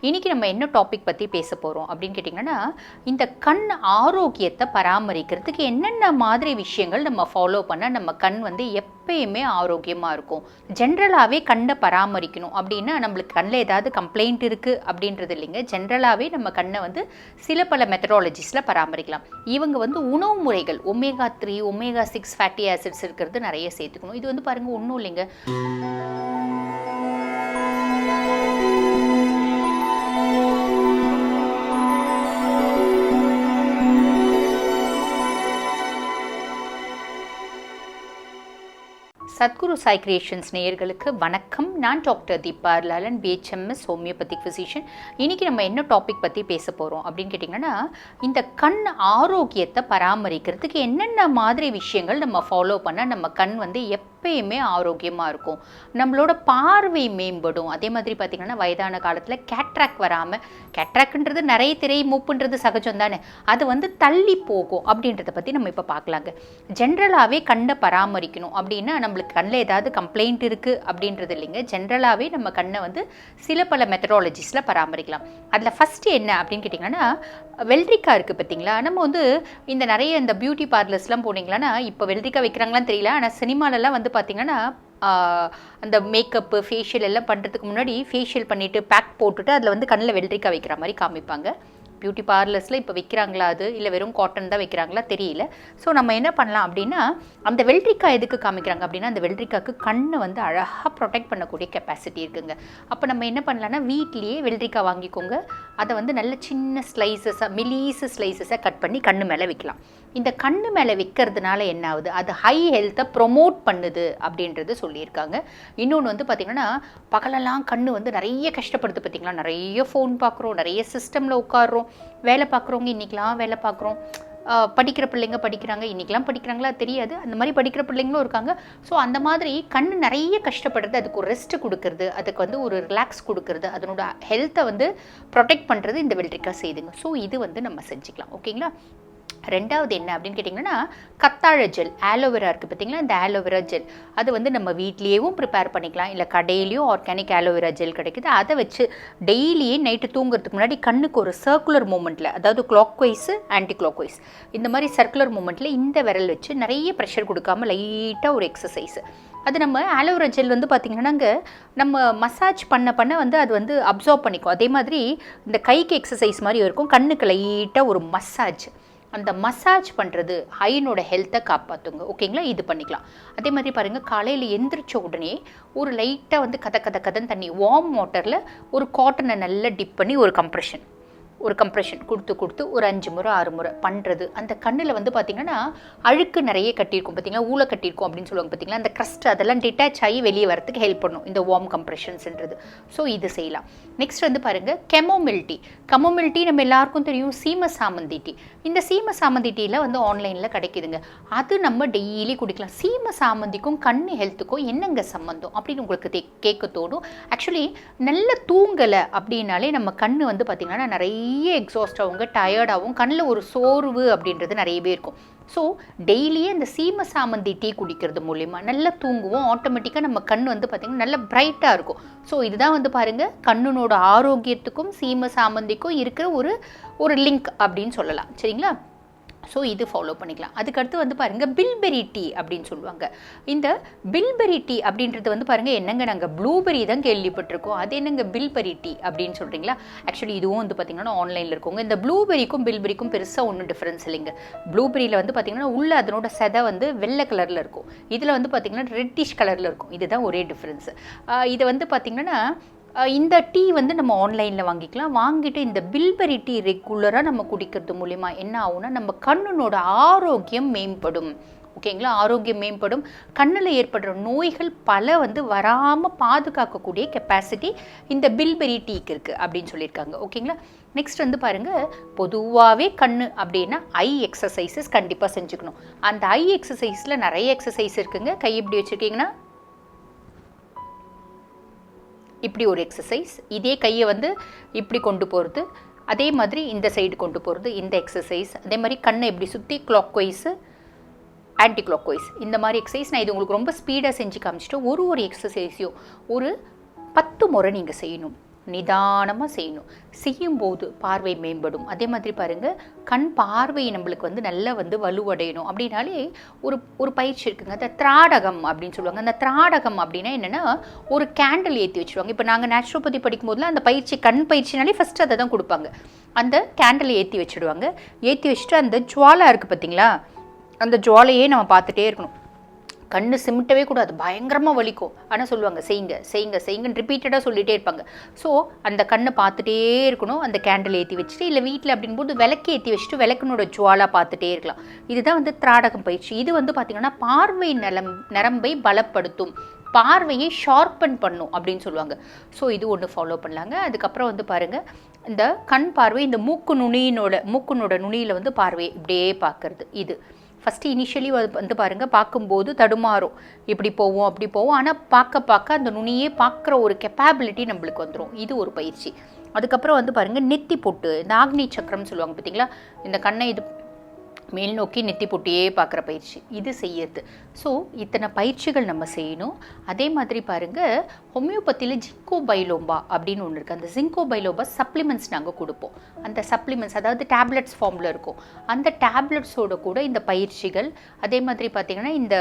இன்னைக்கு நம்ம என்ன டாபிக் பற்றி பேச போகிறோம் அப்படின்னு கேட்டிங்கன்னா இந்த கண் ஆரோக்கியத்தை பராமரிக்கிறதுக்கு என்னென்ன மாதிரி விஷயங்கள் நம்ம ஃபாலோ பண்ணால் நம்ம கண் வந்து எப்பயுமே ஆரோக்கியமாக இருக்கும்? ஜென்ரலாகவே கண்ணை பராமரிக்கணும் அப்படின்னா நம்மளுக்கு கண்ணில் ஏதாவது கம்ப்ளைண்ட் இருக்குது அப்படின்றது இல்லைங்க. ஜென்ரலாகவே நம்ம கண்ணை வந்து சில பல மெத்தடாலஜிஸில் பராமரிக்கலாம். இவங்க வந்து உணவு முறைகள் omega three omega six fatty acids இருக்கிறது நிறைய சேர்த்துக்கணும். இது வந்து பாருங்கள் ஒன்றும் இல்லைங்க. சத்குரு சாய் கிரியேஷன்ஸ் நேயர்களுக்கு வணக்கம். நான் doctor Deepa Lalan BHMS homeopathic physician இன்னைக்கு நம்ம என்ன டாபிக் பற்றி பேச போகிறோம் அப்படின்னு கேட்டிங்கன்னா இந்த கண் ஆரோக்கியத்தை பராமரிக்கிறதுக்கு என்னென்ன மாதிரி விஷயங்கள் நம்ம ஃபாலோ பண்ணால் நம்ம கண் வந்து எப்பயுமே ஆரோக்கியமாக இருக்கும். நம்மளோட பார்வை மேம்படும். அதே மாதிரி பார்த்திங்கன்னா வயதான காலத்தில் கேட்ராக் வராமல் கேட்ராக்ன்றது நிறைய திரை மூப்புன்றது சகஜம் தானே? அது வந்து தள்ளி போகும் அப்படின்றத பற்றி நம்ம இப்போ பார்க்கலாங்க. ஜென்ரலாகவே கண்ணை பராமரிக்கணும் அப்படின்னா நம்மளுக்கு கண்ணில் ஏதாவது கம்ப்ளைண்ட் இருக்குது அப்படின்றது இல்லைங்க. ஜென்ரலாகவே நம்ம கண்ணை வந்து சில பல மெத்தடாலஜிஸில் பராமரிக்கலாம். அதில் ஃபஸ்ட்டு என்ன அப்படின்னு கேட்டிங்கன்னா வெள்ளரிக்காய் இருக்குது பார்த்தீங்களா? நம்ம வந்து இந்த நிறைய இந்த பியூட்டி பார்லர்ஸ்லாம் போனீங்களான்னா இப்போ வெள்ளரிக்காய் வைக்கிறாங்களான்னு தெரியல. ஆனால் சினிமாலெல்லாம் வந்து பார்த்தீங்கன்னா அந்த மேக்கப்பு ஃபேஷியல் எல்லாம் பண்ணுறதுக்கு முன்னாடி ஃபேஷியல் பண்ணிவிட்டு பேக் போட்டுட்டு அதில் வந்து கண்ணில் வெள்ளரிக்காய் வைக்கிற மாதிரி காமிப்பாங்க. பியூட்டி பார்லர்ஸில் இப்போ வைக்கிறாங்களா அது? இல்லை வெறும் காட்டன் தான் வைக்கிறாங்களா? தெரியல. ஸோ நம்ம என்ன பண்ணலாம் அப்படின்னா அந்த வெள்ளரிக்காய் எதுக்கு காமிக்கிறாங்க அப்படின்னா அந்த வெள்ளரிக்காய்க்கு கண்ணை வந்து அழகாக ப்ரொடெக்ட் பண்ணக்கூடிய கெப்பாசிட்டி இருக்குங்க. அப்போ நம்ம என்ன பண்ணலாம்னா வீட்லேயே வெள்ளரிக்காய் வாங்கிக்கோங்க. அதை வந்து நல்ல சின்ன ஸ்லைசஸாக மிலீஸ் ஸ்லைசஸாக கட் பண்ணி கண்ணு மேலே வைக்கலாம். இந்த கண்ணு மேலே விற்கிறதுனால என்ன ஆகுது? அது ஹை ஹெல்த்தை ப்ரொமோட் பண்ணுது அப்படின்றது சொல்லியிருக்காங்க. இன்னொன்று வந்து பார்த்திங்கன்னா பகலெல்லாம் கண்ணு வந்து நிறைய கஷ்டப்படுது பார்த்திங்களா நிறைய ஃபோன் பார்க்குறோம் நிறைய சிஸ்டமில் உட்காடுறோம் வேலை பார்க்குறவங்க இன்றைக்கெலாம் வேலை பார்க்குறோம் படிக்கிற பிள்ளைங்க படிக்கிறாங்க இன்றைக்கெலாம் படிக்கிறாங்களா? தெரியாது. அந்த மாதிரி படிக்கிற பிள்ளைங்களும் இருக்காங்க. ஸோ அந்த மாதிரி கண் நிறைய கஷ்டப்படுறது அதுக்கு ஒரு ரெஸ்ட் கொடுக்கறது அதுக்கு வந்து ஒரு ரிலாக்ஸ் கொடுக்கறது அதனோட ஹெல்த்தை வந்து ப்ரொடெக்ட் பண்ணுறது இந்த வெள்ளரிக்காய் செய்துங்க. ஸோ இது வந்து நம்ம செஞ்சுக்கலாம். ஓகேங்களா? ரெண்டாவது என்ன அப்படின்னு கேட்டிங்கன்னா கத்தாழ ஜெல் ஆலோவேரா இருக்குது பார்த்தீங்களா இந்த ஆலோவேரா ஜெல் அது வந்து நம்ம வீட்லேயும் ப்ரிப்பேர் பண்ணிக்கலாம். இல்லை கடையிலையும் ஆர்கானிக் ஆலோவேரா ஜெல் கிடைக்குது. அதை வச்சு டெய்லியே நைட்டு தூங்குறதுக்கு முன்னாடி கண்ணுக்கு ஒரு சர்க்குலர் மூமெண்ட்டில் அதாவது clockwise anti clock wise இந்த மாதிரி சர்க்குலர் மூமெண்ட்டில் இந்த விரல் வச்சு நிறைய ப்ரெஷர் கொடுக்காம லைட்டாக ஒரு எக்ஸசைஸ் அது நம்ம ஆலோவேரா ஜெல் வந்து பார்த்திங்கன்னாங்க நம்ம மசாஜ் பண்ண பண்ண வந்து அது வந்து அப்சர்வ் பண்ணிக்கும். அதே மாதிரி இந்த கைக்கு எக்ஸசைஸ் மாதிரி இருக்கும். கண்ணுக்கு லைட்டாக ஒரு மசாஜ் அந்த மசாஜ் பண்ணுறது ஐயனோட ஹெல்த்தை காப்பாற்றுங்க ஓகேங்களா இது பண்ணிக்கலாம். அதே மாதிரி பாருங்கள் காலையில் எந்திரிச்ச உடனே ஒரு லைட்டாக வந்து கத கத கதன்னு தண்ணி வார்ம் வாட்டரில் ஒரு காட்டனை நல்லா டிப் பண்ணி ஒரு கம்ப்ரெஷன் ஒரு கம்ப்ரெஷன் கொடுத்து கொடுத்து ஒரு அஞ்சு முறை ஆறு முறை பண்ணுறது அந்த கண்ணில் வந்து பார்த்திங்கன்னா அழுக்கு நிறைய கட்டியிருக்கும் பார்த்தீங்களா ஊழ கட்டியிருக்கும் அப்படின்னு சொல்லுவாங்க பார்த்திங்களா அந்த க்ரஸ்ட் அதெல்லாம் டிட்டாச் ஆகி வெளியே வரதுக்கு ஹெல்ப் பண்ணும். இந்த வார்ம் கம்ப்ரெஷன்ஸ்ன்றது ஸோ இது செய்யலாம். நெக்ஸ்ட் வந்து பாருங்கள் கெமோமில் டீ கெமோமில் டீ நம்ம எல்லாருக்கும் தெரியும் சீம சாமந்தி டீ. இந்த சீம சாமந்தி டீயில் வந்து ஆன்லைனில் கிடைக்குதுங்க. அது நம்ம டெய்லி குடிக்கலாம். சீம சாமந்திக்கும் கண் ஹெல்த்துக்கும் என்னங்க சம்மந்தம் அப்படின்னு உங்களுக்கு தே கேட்க தோணும். ஆக்சுவலி நல்ல தூங்கலை அப்படின்னாலே நம்ம கண் வந்து பார்த்திங்கன்னா நிறைய எக்ஸாஸ்ட் ஆகுங்க டயர்டாகவும் கண்ணில் ஒரு சோர்வு அப்படின்றது நிறையவே இருக்கும். ஸோ டெய்லியே இந்த சீம சாமந்தி டீ குடிக்கிறது மூலிமா நல்லா தூங்குவோம். ஆட்டோமேட்டிக்காக நம்ம கண் வந்து பார்த்திங்கன்னா நல்லா பிரைட்டாக இருக்கும். ஸோ இதுதான் வந்து பாருங்கள் கண்ணுனோட ஆரோக்கியத்துக்கும் சீம சாமந்திக்கும் இருக்கிற ஒரு ஒரு லிங்க் அப்படின்னு சொல்லலாம். சரிங்களா? ஸோ இது ஃபாலோ பண்ணிக்கலாம். அதுக்கடுத்து வந்து பாருங்கள் பில்பெரி டீ அப்படின்னு சொல்லுவாங்க. இந்த பில்பெரி டீ அப்படின்றது வந்து பாருங்கள் என்னங்க நாங்கள் ப்ளூபெரி தான் கேள்விப்பட்டிருக்கோம். அது என்னங்க பில்பெரி டீ அப்படின்னு சொல்கிறீங்களா ஆக்சுவலி இதுவும் வந்து பார்த்திங்கன்னா ஆன்லைனில் இருக்குங்க. இந்த ப்ளூபெரிக்கும் பில்பெரிக்கும் பெருசாக ஒன்றும் டிஃப்ரென்ஸ் இல்லைங்க. ப்ளூபெரியில் வந்து பார்த்திங்கன்னா உள்ள அதனோட செதை வந்து வெள்ளை கலரில் இருக்கும். இதில் வந்து பார்த்திங்கன்னா ரெட்டிஷ் கலரில் இருக்கும். இதுதான் ஒரே டிஃப்ரென்ஸு இதை வந்து பார்த்திங்கன்னா இந்த டீ வந்து நம்ம ஆன்லைனில் வாங்கிக்கலாம். வாங்கிட்டு இந்த பில்பெரி டீ ரெகுலராக நம்ம குடிக்கிறது மூலிமா என்ன ஆகும்னா நம்ம கண்ணினோட ஆரோக்கியம் மேம்படும். ஓகேங்களா? ஆரோக்கியம் மேம்படும். கண்ணில் ஏற்படுற நோய்கள் பல வந்து வராமல் பாதுகாக்கக்கூடிய கெப்பாசிட்டி இந்த பில்பெரி டீக்கு இருக்குது அப்படின்னு சொல்லியிருக்காங்க. ஓகேங்களா? நெக்ஸ்ட் வந்து பாருங்கள் பொதுவாகவே கண் அப்படின்னா ஐ எக்ஸசைசஸ் கண்டிப்பாக செஞ்சுக்கணும். அந்த ஐ எக்ஸசைஸில் நிறைய எக்ஸசைஸ் இருக்குங்க. கை எப்படி வச்சுருக்கீங்கன்னா இப்படி ஒரு எக்ஸசைஸ் இதே கையை வந்து இப்படி கொண்டு போகிறது அதே மாதிரி இந்த சைடு கொண்டு போகிறது இந்த எக்ஸசைஸ் அதே மாதிரி கண்ணை இப்படி சுற்றி கிளாக் வைஸு ஆன்டி கிளாக்வைஸ் இந்த மாதிரி எக்ஸசைஸ் நான் இது உங்களுக்கு ரொம்ப ஸ்பீடாக செஞ்சு காமிச்சிட்டு ஒரு ஒரு எக்ஸசைஸையும் ஒரு பத்து முறை நீங்கள் செய்யணும். நிதானமாக செய்யணும். செய்யும்போது பார்வை மேம்படும். அதே மாதிரி பாருங்கள் கண் பார்வை நம்மளுக்கு வந்து நல்லா வந்து வலுவடையணும். அப்படின்னாலே ஒரு ஒரு பயிற்சி இருக்குங்க. அந்த திராடகம் அப்படின்னு சொல்லுவாங்க. அந்த திராடகம் அப்படின்னா என்னென்னா ஒரு கேண்டில் ஏற்றி வச்சுருவாங்க. இப்போ நாங்கள் நேச்சுரோபதி படிக்கும்போதுலாம் அந்த பயிற்சி கண் பயிற்சினாலே ஃபஸ்ட்டு அதை தான் கொடுப்பாங்க. அந்த கேண்டில் ஏற்றி வச்சுடுவாங்க. ஏற்றி வச்சுட்டு அந்த ஜுவாலா இருக்குது பார்த்தீங்களா அந்த ஜுவாலையே நம்ம பார்த்துட்டே இருக்கணும். கண்ணு சிமிட்டவே கூடாது பயங்கரமாக வலிக்கும். ஆனால் சொல்லுவாங்க செய்யுங்க செய்யுங்க செய்யுங்கன்னு ரிப்பீட்டடாக சொல்லிகிட்டே இருப்பாங்க. ஸோ அந்த கண்ணை பார்த்துட்டே இருக்கணும் அந்த கேண்டில் ஏற்றி வச்சுட்டு இல்லை வீட்டில் அப்படின்போது விளக்கு ஏற்றி வச்சுட்டு விளக்கினோட ஜுவாலா பார்த்துட்டே இருக்கலாம். இதுதான் வந்து திராடகம் பயிற்சி. இது வந்து பார்த்திங்கன்னா பார்வை நலம் நரம்பை பலப்படுத்தும். பார்வையை ஷார்பன் பண்ணும் அப்படின்னு சொல்லுவாங்க. ஸோ இது ஒன்று ஃபாலோ பண்ணலாங்க. அதுக்கப்புறம் வந்து பாருங்கள் இந்த கண் பார்வை இந்த மூக்கு நுனியினோட மூக்குனோட நுனியில் வந்து பார்வை இப்படியே பார்க்கறது. இது. ஃபஸ்ட்டு இனிஷியலி வந்து பாருங்கள் பார்க்கும்போது தடுமாறும். இப்படி போவோம் அப்படி போவோம். ஆனால் பார்க்க பார்க்க அந்த நுனியே பார்க்குற ஒரு கெப்பாபிலிட்டி நம்மளுக்கு வந்துடும் இது ஒரு பயிற்சி. அதுக்கப்புறம் வந்து பாருங்கள் நெத்தி பொட்டு. இந்த ஆக்னி சக்கரம்னு சொல்லுவாங்க பார்த்தீங்களா இந்த கண்ணை இது மேல் நோக்கி நெத்தி பொட்டியே பார்க்குற பயிற்சி. இது செய்யறது. ஸோ இத்தனை பயிற்சிகள் நம்ம செய்யணும். அதே மாதிரி பாருங்கள் ஹோமியோபதியில் ஜிங்கோ பைலோம்பா அப்படின்னு ஒன்று இருக்குது அந்த ஜிங்கோ பைலோபா சப்ளிமெண்ட்ஸ் நாங்கள் கொடுப்போம். அந்த சப்ளிமெண்ட்ஸ் அதாவது டேப்லெட்ஸ் ஃபார்மில் இருக்கும். அந்த டேப்லெட்ஸோட கூட இந்த பயிற்சிகள் அதே மாதிரி பார்த்திங்கன்னா இந்த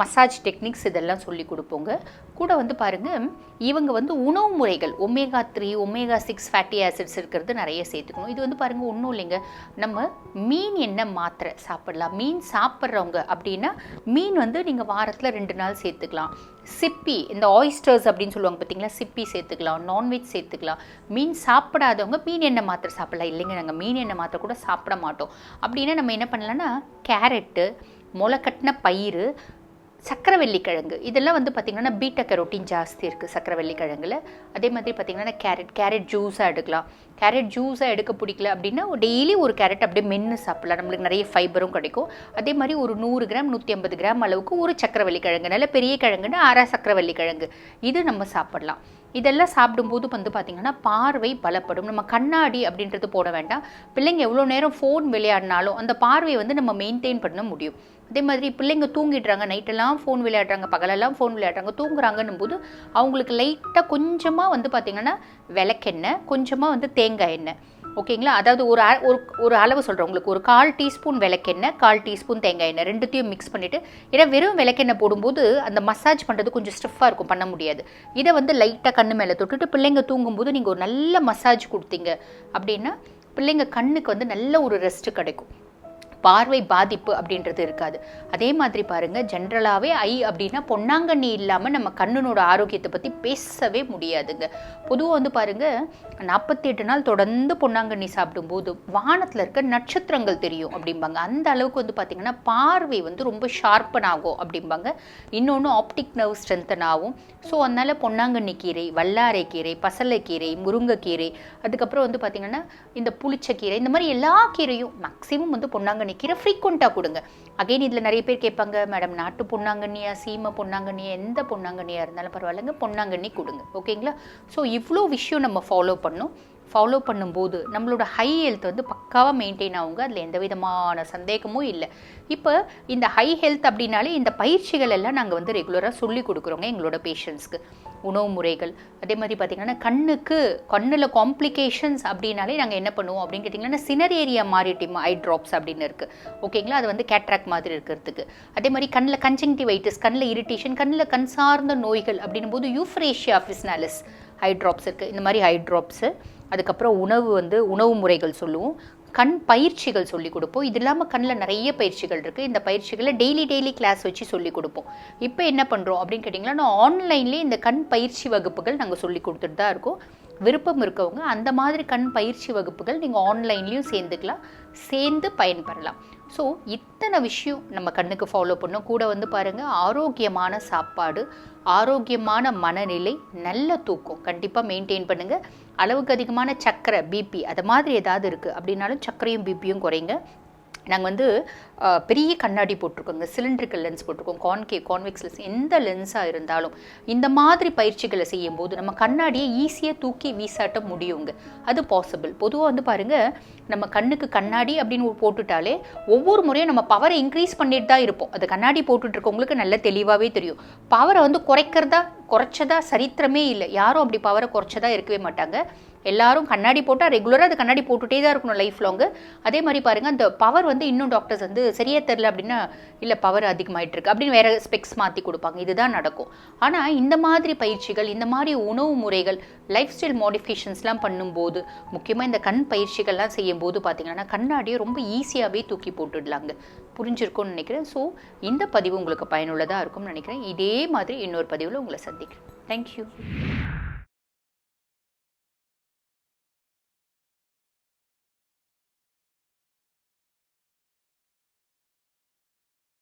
மசாஜ் டெக்னிக்ஸ் இதெல்லாம் சொல்லி கொடுப்போங்க. கூட வந்து பாருங்கள் இவங்க வந்து உணவு முறைகள் omega three omega six fatty acids இருக்கிறது நிறைய சேர்த்துக்கணும். இது வந்து பாருங்கள் ஒன்றும் இல்லைங்க. நம்ம மீன் என்ன மாத்திரை சாப்பிடலாம்? மீன் சாப்பிட்றவங்க அப்படின்னா மீன் மீன் வந்து நீங்கள் வாரத்தில் ரெண்டு நாள் சேர்த்துக்கலாம். சிப்பி இந்த ஆயிஸ்டர்ஸ் அப்படின்னு சொல்லுவாங்க பார்த்தீங்களா சிப்பி சேர்த்துக்கலாம் நான்வெஜ் சேர்த்துக்கலாம். மீன் சாப்பிடாதவங்க மீன் எண்ணெய் மாத்திரை சாப்பிடலாம். இல்லைங்க நாங்கள் மீன் எண்ணெய் மாத்திரை கூட சாப்பிட மாட்டோம். அப்படின்னா நம்ம என்ன பண்ணலாம்னா கேரட்டு முளைக்கட்டின பயிறு சக்கரவள்ளி கிழங்கு இதெல்லாம் வந்து பார்த்திங்கன்னா பீட்டா கரோட்டின் ஜாஸ்தி இருக்குது சக்கரவள்ளி கிழங்குல அதே மாதிரி பார்த்திங்கன்னா கேரட் கேரட் ஜூஸாக எடுக்கலாம். கேரட் ஜூஸாக எடுக்க பிடிக்கல அப்படின்னா டெய்லி ஒரு கேரட் அப்படியே மென்று சாப்பிட்லாம். நம்மளுக்கு நிறைய ஃபைபரும் கிடைக்கும். அதே மாதிரி ஒரு நூறு கிராம் நூற்றி ஐம்பது கிராம் அளவுக்கு ஒரு சக்கரவள்ளி கிழங்கு நல்ல பெரிய கிழங்குன்னு அரை சக்கரவள்ளி கிழங்கு இது நம்ம சாப்பிடலாம். இதெல்லாம் சாப்பிடும்போது வந்து பார்த்திங்கன்னா பார்வை பலப்படும். நம்ம கண்ணாடி அப்படின்றது போட வேண்டாம். பிள்ளைங்க எவ்வளோ நேரம் ஃபோன் விளையாடினாலும் அந்த பார்வையை வந்து நம்ம மெயின்டைன் பண்ண முடியும். அதே மாதிரி பிள்ளைங்க தூங்கிடுறாங்க. நைட்டெல்லாம் ஃபோன் விளையாடுறாங்க. பகலெல்லாம் ஃபோன் விளையாடுறாங்க. தூங்குறாங்கன்னும் போது அவங்களுக்கு லைட்டாக கொஞ்சமாக வந்து பார்த்திங்கன்னா விளக்கெண்ணெய் கொஞ்சமாக வந்து தேங்காய் எண்ணெய். ஓகேங்களா அதாவது ஒரு அ- ஒரு ஒரு அளவு சொல்கிறேன் உங்களுக்கு. ஒரு கால் டீஸ்பூன் விளக்கெண்ணெய் கால் டீஸ்பூன் தேங்காய் எண்ணெய் ரெண்டுத்தையும் மிக்ஸ் பண்ணிவிட்டு ஏன்னா வெறும் விளக்கெண்ணெய் போடும்போது அந்த மசாஜ் பண்ணுறது கொஞ்சம் ஸ்டிஃபாக இருக்கும். பண்ண முடியாது. இதை வந்து லைட்டாக கண்ணு மேலே தொட்டுட்டு பிள்ளைங்க தூங்கும்போது நீங்கள் ஒரு நல்ல மசாஜ் கொடுத்தீங்க அப்படின்னா பிள்ளைங்க கண்ணுக்கு வந்து நல்ல ஒரு ரெஸ்ட் கிடைக்கும். பார்வை பாதிப்பு அப்படின்றது இருக்காது. அதே மாதிரி பாருங்க ஜென்ரலாகவே ஐ அப்படின்னா பொன்னாங்கண்ணி இல்லாமல் நம்ம கண்ணினோட ஆரோக்கியத்தை பற்றி பேசவே முடியாதுங்க. பொதுவாக வந்து பாருங்க நாற்பத்தி எட்டு நாள் தொடர்ந்து பொன்னாங்கண்ணி சாப்பிடும்போது வானத்தில் இருக்க நட்சத்திரங்கள் தெரியும் அப்படிம்பாங்க. அந்த அளவுக்கு வந்து பார்த்திங்கன்னா பார்வை வந்து ரொம்ப ஷார்ப்பன் ஆகும் அப்படிம்பாங்க. இன்னொன்று ஆப்டிக் நர்வ் ஸ்ட்ரென்தன் ஆகும். ஸோ அதனால் பொன்னாங்கண்ணி கீரை வல்லாரை கீரை பசலைக்கீரை முருங்கைக்கீரை அதுக்கப்புறம் வந்து பார்த்திங்கன்னா இந்த புளிச்சக்கீரை இந்த மாதிரி எல்லா கீரையும் மேக்ஸிமம் வந்து பொன்னாங்கண்ணி கீரை ஃப்ரீக்வெண்ட்டாக கொடுங்க. அகைன் இதில் நிறைய பேர் கேட்பாங்க மேடம் நாட்டு பொன்னாங்கண்ணியா சீமை பொன்னாங்கண்ணியா எந்த பொன்னாங்கண்ணியாக இருந்தாலும் பரவாயில்லைங்க பொன்னாங்கண்ணி கொடுங்க. ஓகேங்களா ஸோ இவ்வளோ விஷயம் நம்ம ஃபாலோ பண்ணோம். ஃபாலோ பண்ணும்போது நம்மளோட ஹை ஹெல்த் வந்து பக்காவாக மெயின்டைன் ஆகுங்க. அதில் எந்த விதமான சந்தேகமும் இல்லை. இப்போ இந்த ஹை ஹெல்த் அப்படின்னாலே இந்த பயிற்சிகள் எல்லாம் நாங்கள் வந்து ரெகுலராக சொல்லி கொடுக்குறோங்க எங்களோட பேஷண்ட்ஸ்க்கு உணவு முறைகள். அதே மாதிரி பார்த்திங்கன்னா கண்ணுக்கு கண்ணில் காம்ப்ளிகேஷன்ஸ் அப்படின்னாலே நாங்கள் என்ன பண்ணுவோம் அப்படின்னு கேட்டிங்கன்னா சினர் ஏரியா மாறிட்டிம் ஐ ட்ராப்ஸ் அப்படின்னு இருக்குது ஓகேங்களா அது வந்து கேட்ராக் மாதிரி இருக்கிறதுக்கு. அதே மாதிரி கண்ணில் கன்ஜங்டிவைட்டிஸ் கண்ணில் இரிட்டேஷன் கண்ணில் கண் சார்ந்த நோய்கள் அப்படின்னும் போது யூஃப்ரேஷியா ஃபிஸ்னாலிஸ் ஹை ட்ராப்ஸ் இருக்குது இந்த மாதிரி ஹை ட்ராப்ஸு அதுக்கப்புறம் உணவு வந்து உணவு முறைகள் சொல்லுவோம். கண் பயிற்சிகள் சொல்லிக் கொடுப்போம். இது இல்லாமல் கண்ணில் நிறைய பயிற்சிகள் இருக்குது இந்த பயிற்சிகளை டெய்லி டெய்லி கிளாஸ் வச்சு சொல்லிக் கொடுப்போம். இப்போ என்ன பண்ணுறோம் அப்படின்னு கேட்டிங்கன்னா நான் ஆன்லைன்லேயே இந்த கண் பயிற்சி வகுப்புகள் நாங்கள் சொல்லி கொடுத்துட்டு தான் இருக்கோம். விருப்பம் இருக்கவங்க அந்த மாதிரி கண் பயிற்சி வகுப்புகள் நீங்கள் ஆன்லைன்லேயும் சேர்ந்துக்கலாம் சேர்ந்து பயன்பெறலாம். ஸோ இத்தனை விஷயம் நம்ம கண்ணுக்கு ஃபாலோ பண்ணோம். கூட வந்து பாருங்கள் ஆரோக்கியமான சாப்பாடு ஆரோக்கியமான மனநிலை நல்ல தூக்கம் கண்டிப்பாக மெயின்டைன் பண்ணுங்கள் அளவுக்கு அதிகமான சர்க்கரை பிபி அது மாதிரி ஏதாவது இருக்குது அப்படின்னாலும் சர்க்கரையும் பிபியும் குறைங்க. நாங்கள் வந்து பெரிய கண்ணாடி போட்டிருக்கோங்க. சிலிண்ட்ரிக்கல் லென்ஸ் போட்டிருக்கோம். கான்கே கான்வெக்ஸ் லென்ஸ். எந்த லென்ஸாக இருந்தாலும் இந்த மாதிரி பயிற்சிகளை செய்யும்போது நம்ம கண்ணாடியை ஈஸியாக தூக்கி வீசாட்ட முடியுங்க. அது பாசிபிள் பொதுவாக வந்து பாருங்கள் நம்ம கண்ணுக்கு கண்ணாடி அப்படின்னு போட்டுட்டாலே ஒவ்வொரு முறையும் நம்ம பவரை இன்க்ரீஸ் பண்ணிட்டு தான் இருப்போம். அது கண்ணாடி போட்டுட்டு இருக்கவங்களுக்கு நல்ல தெளிவாகவே தெரியும். பவரை வந்து குறைக்கிறதா குறைச்சதா சரித்திரமே இல்லை. யாரும் அப்படி பவரை குறைச்சதா இருக்கவே மாட்டாங்க. எல்லாரும் கண்ணாடி போட்டால் ரெகுலராக அது கண்ணாடி போட்டுகிட்டே தான் இருக்கணும் லைஃப் லாங்கு அதே மாதிரி பாருங்கள் அந்த பவர் வந்து இன்னும் டாக்டர்ஸ் வந்து சரியாக தெரில அப்படின்னா இல்லை பவர் அதிகமாகிட்டு இருக்கு அப்படின்னு வேறு ஸ்பெக்ஸ் மாற்றி கொடுப்பாங்க. இதுதான் நடக்கும். ஆனால் இந்த மாதிரி பயிற்சிகள் இந்த மாதிரி உணவு முறைகள் லைஃப் ஸ்டைல் மாடிஃபிகேஷன்ஸ்லாம் பண்ணும்போது முக்கியமாக இந்த கண் பயிற்சிகள்லாம் செய்யும்போது பார்த்தீங்கன்னா கண்ணாடியை ரொம்ப ஈஸியாகவே தூக்கி போட்டுடலாங்க. புரிஞ்சிருக்கும்னு நினைக்கிறேன். ஸோ இந்த பதிவு உங்களுக்கு பயனுள்ளதாக இருக்கும்னு நினைக்கிறேன். இதே மாதிரி இன்னொரு பதிவில் உங்களை சந்திக்கிறேன். தேங்க்யூ